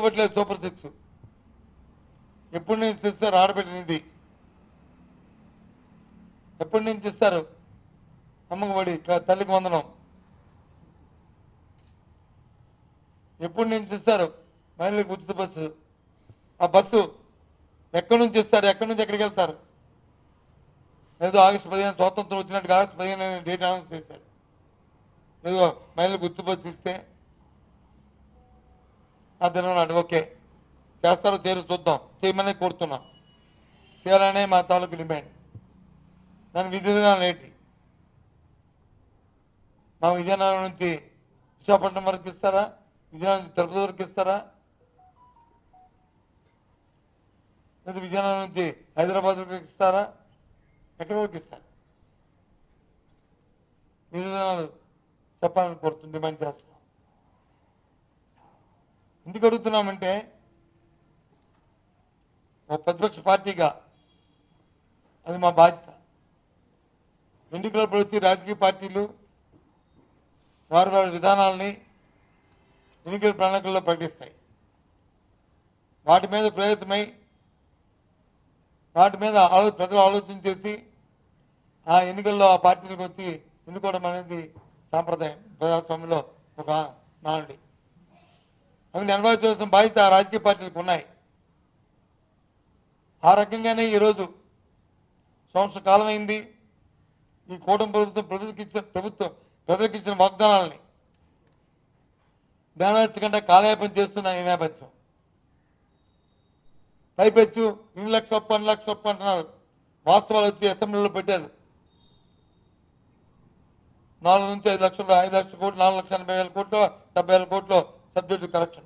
ఇవ్వట్లేదు super six. ఎప్పటి నుంచి ఇస్తారు ఆడబిడ్డనిది? ఎప్పటి నుంచి ఇస్తారు అమ్మకబడి తల్లికి వందనం. ఎప్పటి నుంచి ఇస్తారు మహిళలకు ఉచిత బస్సు. ఆ బస్సు ఎక్కడి నుంచి ఇస్తారు ఎక్కడి నుంచి ఎక్కడికి వెళ్తారు? ఏదో ఆగస్టు పదిహేను స్వాతంత్రం వచ్చినట్టుగా ఆగస్టు పదిహేను డేట్ అనౌన్స్ చేశారు. ఏదో మహిళలకు ఉచిత బస్సు ఇస్తే ఆ నాడు. ఓకే. చేస్తారో చేయరు చూద్దాం. చేయమని కోరుతున్నాం. చేయాలనే మా తాలూకు డిమాండ్. దాని విధి విధానం ఏంటి? మా విజయనగరం నుంచి విశాఖపట్నం వరకు ఇస్తారా? విజయనగరం నుంచి తిరుపతి వరకు ఇస్తారా? లేదా విజయనగరం నుంచి హైదరాబాద్ వరకు ఇస్తారా? ఎక్కడి వరకు ఇస్తారు? విధానాలు చెప్పాలని కోరుతుంది డిమాండ్ చేస్తాం ఎందుకు అడుగుతున్నామంటే ఒక ప్రతిపక్ష పార్టీగా అది మా బాధ్యత. ఎన్నికల వచ్చి రాజకీయ పార్టీలు వారి వారి విధానాలని ఎన్నికల ప్రణాళికల్లో ప్రకటిస్తాయి. వాటి మీద ప్రేరితమై వాటి మీద ఆలో ప్రజలు ఆలోచన చేసి ఆ ఎన్నికల్లో ఆ పార్టీలకు వచ్చి ఎన్నుకోవడం అనేది సాంప్రదాయం. ప్రజాస్వామ్యంలో ఒక నానుడి. అవి నెరవేర్చవలసిన బాధ్యత ఆ రాజకీయ పార్టీలకు ఉన్నాయి. ఆ రకంగానే ఈరోజు సంవత్సర కాలం అయింది ఈ కూటమి ప్రభుత్వం ప్రజలకు ఇచ్చిన ప్రభుత్వం ప్రజలకు ఇచ్చిన వాగ్దానాలని నెరవేర్చకుండా కాలయాపం చేస్తున్న ఈ నేపథ్యం. పైపెచ్చు ఇన్ని లక్ష ఒప్పు అన్ని లక్ష ఒప్పు అంటున్నారు. వాస్తవాలు వచ్చి అసెంబ్లీలో పెట్టారు. నాలుగు నుంచి ఐదు లక్షలు ఐదు లక్షల కోట్లు నాలుగు లక్షల ఎనభై వేల కోట్లు డెబ్బై వేల కోట్లు సబ్జెక్టు కరెక్షన్.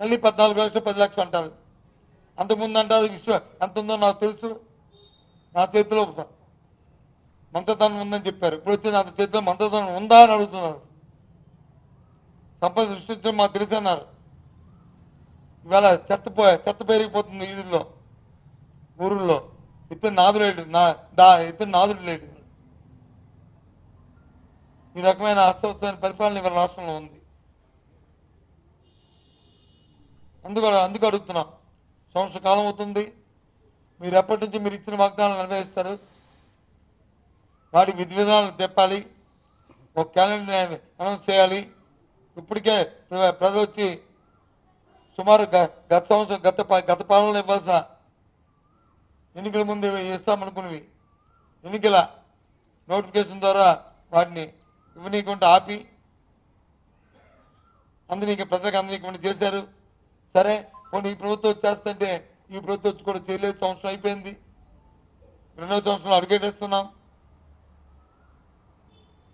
మళ్ళీ పద్నాలుగు లక్షలు పది లక్షలు అంటారు. అంతకుముందు అంటారు విశ్వ ఎంత ఉందో నాకు తెలుసు. నా చేతిలో మంత్రధనం ఉందని చెప్పారు. ఇప్పుడు వచ్చి నా చేతిలో మంత్రధనం ఉందా అని అడుగుతున్నారు. సంపద సృష్టించడం మాకు తెలుసు అన్నారు. ఇవాళ చెత్త చెత్త పెరిగిపోతుంది వీధుల్లో ఊరుల్లో. ఇతను నాదుడు లేడు. నా దా ఇతను నాదుడు లేడు. ఈ రకమైన అస్వస్థమైన పరిపాలన ఇవాళ రాష్ట్రంలో ఉంది. అందుకు అందుకు అడుగుతున్నాం. సంవత్సర కాలం అవుతుంది. మీరు ఎప్పటి నుంచి మీరు ఇచ్చిన వాగ్దానాలు నిర్వహిస్తారు వాటి విధి విధానాలు చెప్పాలి ఒక క్యాలెండర్ అనౌన్స్ చేయాలి. ఇప్పటికే ప్ర- ప్రజలు వచ్చి సుమారు గ- గత సంవత్సరం గత గత పాలనలో ఇవ్వాల్సిన ఎన్నికల ముందు ఇస్తామనుకున్నవి. ఎన్నికల నోటిఫికేషన్ ద్వారా వాటిని ఇవ్వనీయకుండా ఆపి అందరికీ ప్రజలకు అందరికీ చేశారు. సరే పోనీ ఈ ప్రభుత్వం చేస్తుంటే ఈ ప్రభుత్వం వచ్చి కూడా చేయలేదు. సంవత్సరం అయిపోయింది. రెండో సంవత్సరం అడుగేటేస్తున్నాం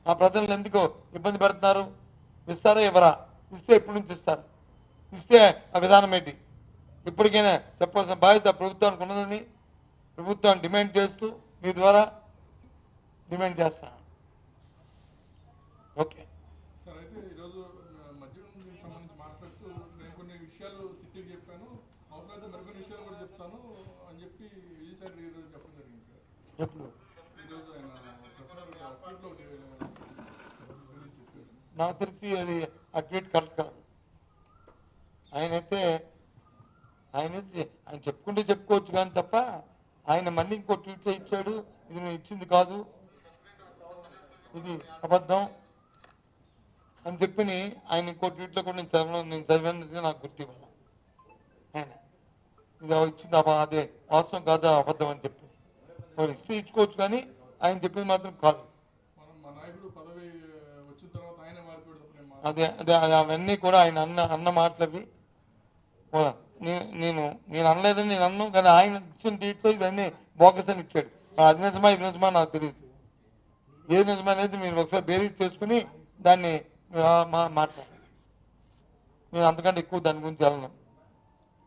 ఆ ప్రజలను ఎందుకు ఇబ్బంది పెడుతున్నారు? ఇస్తారా ఇవ్వరా? ఇస్తే ఎప్పటి నుంచి ఇస్తారు? ఇస్తే ఆ విధానం ఏంటి? ఇప్పటికైనా చెప్పాల్సిన బాధ్యత ప్రభుత్వానికి ఉన్నదని ప్రభుత్వాన్ని డిమాండ్ చేస్తూ మీ ద్వారా డిమాండ్ చేస్తాను ఓకే. సార్ అయితే ఈరోజు ఆ, మద్యం దీనికి సంబంధించి మాట్లాడుతూ నేను కొన్ని విషయాలు సిట్టికి చెప్పాను. అవసరమైతే మరికొన్ని విషయాలు కూడా చెప్తాను అని చెప్పి ఈసారి ఈరోజు చెప్పడం జరిగింది సార్. ఎప్పుడు? ఈరోజు ఆయన. నాకు తెలిసి అది ఆ ట్వీట్ కరెక్ట్ కాదు. ఆయనైతే ఆయన ఆయన చెప్పుకుంటే చెప్పుకోవచ్చు కానీ తప్ప ఆయన మళ్ళీ ఇంకో ట్వీట్ ఇచ్చాడు ఇది నువ్వు ఇచ్చింది కాదు. ఇది అబద్ధం. అని చెప్పి ఆయన ఇంకో ట్వీట్లో కూడా నేను చదవడం నేను చదివినది నాకు గుర్తు ఇవ్వాలి. ఆయన. ఇది ఇచ్చింది అదే వాస్తవం కాదా అబద్ధం అని చెప్పి. వాళ్ళు ఇస్తే ఇచ్చుకోవచ్చు కానీ ఆయన చెప్పింది మాత్రం కాదు. అదే అదే అవన్నీ కూడా ఆయన అన్న అన్న మాటలవి. నేను నేను అనలేదని నేను అన్నాను కానీ ఆయన ఇచ్చిన డీట్లో ఇవన్నీ బోకస్ అని ఇచ్చాడు. అది నిజమా ఇది నిజమా నాకు తెలియదు ఏది నిజమా అనేది మీరు ఒకసారి బేరీజ్ చేసుకుని దాన్ని మా మాట. నేను అంతకంటే ఎక్కువ దాని గురించి వెళ్ళను.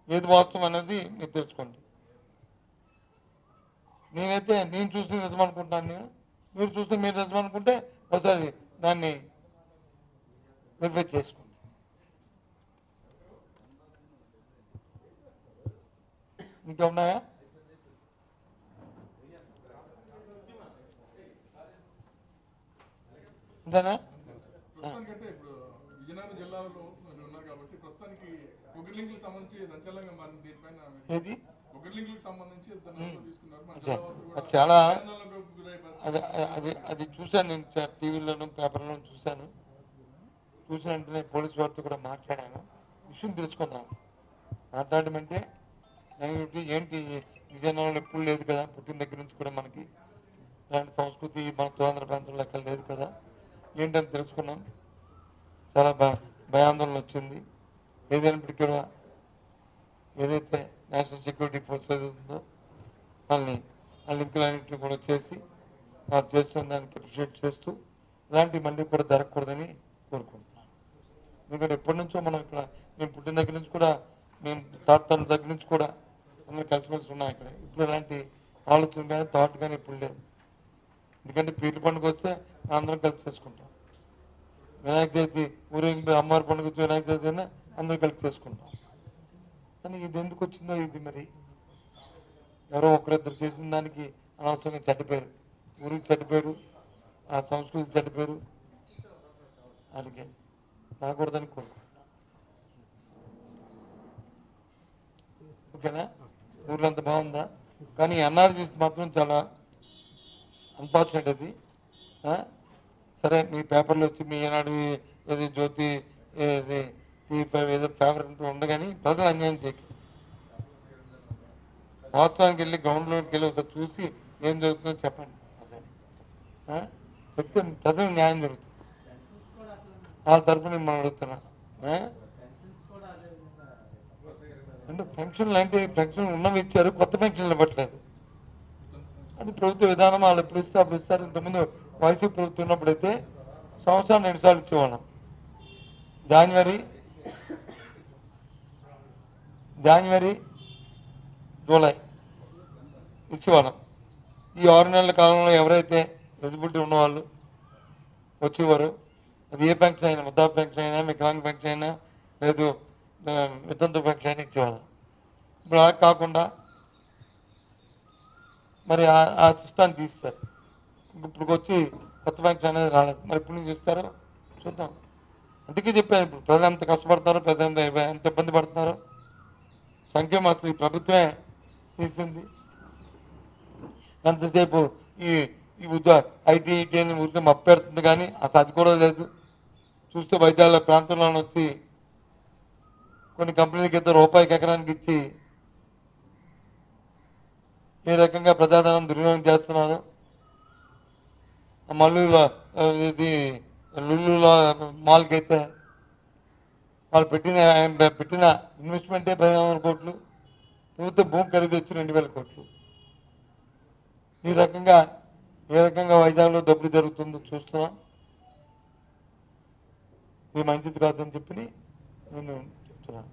ఏది వాస్తవం అనేది మీరు తెలుసుకోండి. నేనైతే నేను చూస్తే నిజం అనుకుంటాను మీరు చూస్తే మీరు నిజం అనుకుంటే ఒకసారి దాన్ని వెరిఫై చేసుకోండి. ఇంకా ఉన్నాయా ఇంతేనా? ప్రస్తుతానికంటే ఇప్పుడు విజయనగరం జిల్లా దీనికి ఒకటి లింకులకు సంబంధించి మరి దీనిపైన ఏది? సంబంధించి తీసుకున్నారు. చాలా. అది అది చూశాను నేను టీవీలోను పేపర్లోను చూశాను. చూసిన వెంటనే పోలీస్ వారితో కూడా మాట్లాడాను. విషయం తెలుసుకున్నాను మాట్లాడమంటే ఏంటి? విజయనగరంలో ఎప్పుడు లేదు కదా? పుట్టిన దగ్గర నుంచి కూడా మనకి ఇలాంటి సంస్కృతి మన స్వాతంత్ర ప్రాంతంలో లెక్క లేదు కదా? ఏంటని తెలుసుకున్నాం. చాలా భయ భయాందోళన వచ్చింది. ఏదైనప్పటికీ కూడా ఏదైతే నేషనల్ సెక్యూరిటీ ఫోర్స్ ఉందో వాళ్ళని ఆ లింకులన్నింటినీ కూడా చేసి వారు చేస్తున్న దానికి అప్రిషియేట్ చేస్తూ ఇలాంటివి మళ్ళీ కూడా జరగకూడదని కోరుకుంటున్నాను. ఎందుకంటే ఎప్పటి నుంచో మనం ఇక్కడ మేము పుట్టిన దగ్గర నుంచి కూడా మేము తాతల దగ్గర నుంచి కూడా అందరూ కలిసిమెలిసి ఉన్నాం ఇక్కడ. ఇప్పుడు ఇలాంటి ఆలోచన కానీ థాట్ కానీ ఇప్పుడు లేదు. ఎందుకంటే పీర్ల పండుగ వస్తే అందరం కలిసి చేసుకుంటాం. వినాయక చవితి ఊరేగింపు అమ్మవారి పండుగ వచ్చి వినాయక చవితి అయినా అందరూ కలిసి చేసుకుంటాం. కానీ ఇది ఎందుకు వచ్చిందో ఇది మరి? ఎవరో ఒకరిద్దరు చేసిన దానికి అనవసరంగా చెడ్డపేరు. ఊరికి చెడ్డపేరు ఆ సంస్కృతి చెడ్డపేరు. అందుకే రాకూడదని కోరుకుంటున్నాను. ఓకేనా? ఊర్లో అంత బాగుందా? కానీ ఎన్ఆర్జీస్ మాత్రం చాలా అన్ఫార్చునేట్ అది. సరే మీ పేపర్లో వచ్చి మీ ఏనాడు ఏది జ్యోతి ఏది ఈ పే- ఏదో పేపర్ అంటూ ఉండగాని ప్రజలు అన్యాయం చేయకు. వాస్తవానికి వెళ్ళి గ్రౌండ్లోకి వెళ్ళి ఒకసారి చూసి ఏం జరుగుతుందో చెప్పండి. ఒకసారి. చెప్తే ప్రజలు న్యాయం జరుగుతుంది. వాళ్ళ తరఫున మనం అడుగుతున్నా ఆ? అంటే పెన్షన్లు అంటే పెన్షన్ ఉన్నవి ఇచ్చారు కొత్త పెన్షన్లు ఇవ్వట్లేదు. అది ప్రభుత్వ విధానం వాళ్ళు ఎప్పుడు ఇస్తే అప్పుడు ఇస్తారు. ఇంతకుముందు వైసీపీ ప్రభుత్వం ఉన్నప్పుడైతే సంవత్సరాన్ని రెండు సార్లు ఇచ్చేవాళ్ళం. జనవరి జనవరి జూలై ఇచ్చేవాళ్ళం. ఈ ఆరు నెలల కాలంలో ఎవరైతే ఎలిజిబిలిటీ ఉన్నవాళ్ళు వచ్చేవారు అది ఏ పెన్షన్ అయినా ముద్దా పెన్షన్ అయినా వికలాంగ పెన్షన్ అయినా లేదు ఆ, వితంతు పెన్షన్ అయినా ఇచ్చేవాళ్ళం. ఇప్పుడు అలా కాకుండా మరి ఆ- ఆ సిస్టాన్ని తీస్తారు ఇప్పుడు వచ్చి కొత్త పెన్షన్ అనేది రాలేదు. మరి ఇప్పుడు నుంచి ఇస్తారో చూద్దాం. అందుకే చెప్పాను ఇప్పుడు ప్రజలు ఎంత కష్టపడతారో ప్రజలు ఎంత ఇబ్బంది పడుతున్నారో. సంక్షేమ అసలు ఈ ప్రభుత్వమే తీసింది. ఎంతసేపు ఈ ఈ ఉద్యోగ ఐటీ ఐటీ అని ఊరికే మప్పెడుతుంది కానీ అసలు అది కూడా లేదు. చూస్తే వైద్యాల ప్రాంతంలో వచ్చి కొన్ని కంపెనీలకి ఇద్దరు రూపాయికి ఎకరానికి ఇచ్చి ఏ రకంగా ప్రజాధనం దుర్వినియోగం చేస్తున్నారు. ఆ మల్లూరులో ఇది లుల్లులో మాల్కి అయితే వాళ్ళు పెట్టిన పెట్టిన ఇన్వెస్ట్మెంటే పదిహేను వందల కోట్లు ప్రభుత్వ భూమి ఖరీదు వచ్చి రెండు వేల కోట్లు. ఈ రకంగా ఏ రకంగా వైజాగ్లో డబ్బులు జరుగుతుందో చూస్తున్నాం. ఇది మంచిది కాదని చెప్పి నేను చెప్తున్నాను.